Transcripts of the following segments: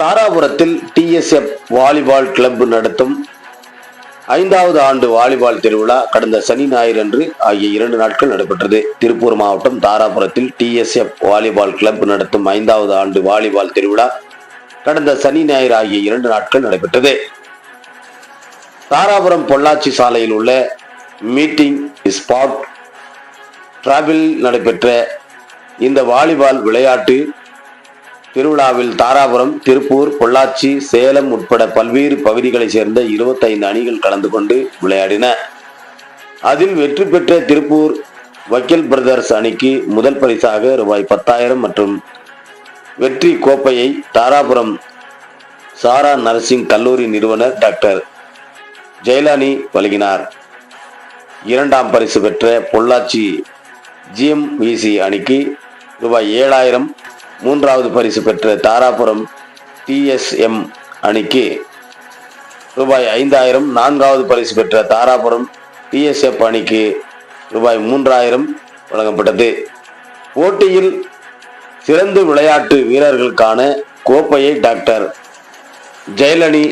தாராபுரத்தில் TSF volleyball club நடத்தும் ஐந்தாவது ஆண்டு வாலிபால் திருவிழா கடந்த சனி ஞாயிறு அன்று ஆகிய இரண்டு நாட்கள் நடைபெற்றது. திருப்பூர் மாவட்டம் தாராபுரத்தில் டிஎஸ்எஃப் வாலிபால் கிளப் நடத்தும் ஐந்தாவது ஆண்டு வாலிபால் திருவிழா கடந்த சனி ஞாயிறு ஆகிய இரண்டு நாட்கள் நடைபெற்றது. தாராபுரம் பொள்ளாச்சி சாலையில் உள்ள மீட்டிங் ஸ்பாட் டிராபில் நடைபெற்ற இந்த வாலிபால் விளையாட்டு திருவிழாவில் தாராபுரம் திருப்பூர் பொள்ளாச்சி சேலம் உட்பட பல்வேறு பகுதிகளைச் சேர்ந்த 25 அணிகள் கலந்து கொண்டு விளையாடின. அதில் வெற்றி பெற்ற திருப்பூர் வக்கீல் பிரதர்ஸ் அணிக்கு முதல் பரிசாக ரூபாய் பத்தாயிரம் மற்றும் வெற்றி கோப்பையை தாராபுரம் சாரா நர்சிங் கல்லூரி நிறுவனர் டாக்டர் ஜெயலானி வழங்கினார். இரண்டாம் பரிசு பெற்ற பொள்ளாச்சி ஜிஎம்விசி அணிக்கு ரூபாய் ஏழாயிரம் மூன்றாவது பரிசு பெற்ற தாராபுரம் டிஎஸ்எம் அணிக்கு ரூபாய் ஐந்தாயிரம். நான்காவது பரிசு பெற்ற தாராபுரம் டிஎஸ்எஃப் அணிக்கு ரூபாய் மூன்றாயிரம் வழங்கப்பட்டது. போட்டியில் சிறந்த விளையாட்டு வீரர்களுக்கான கோப்பையை டாக்டர் ஜெயலனி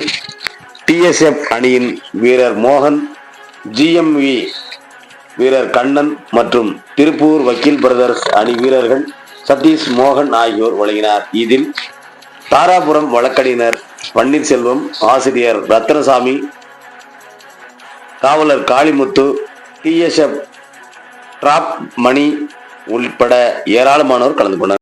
டிஎஸ்எஃப் அணியின் வீரர் மோகன் ஜிஎம்வி வீரர் கண்ணன் மற்றும் திருப்பூர் வக்கீல் பிரதர்ஸ் அணி வீரர்கள் சதீஷ் மோகன் ஆகியோர் வழங்கினார். இதில் தாராபுரம் வழக்கறிஞர் பன்னீர்செல்வம் ஆசிரியர் ரத்னசாமி காவலர் காளிமுத்து டிஎஸ்எஃப் டிராப் மணி உள்பட ஏராளமானோர் கலந்து கொண்டனர்.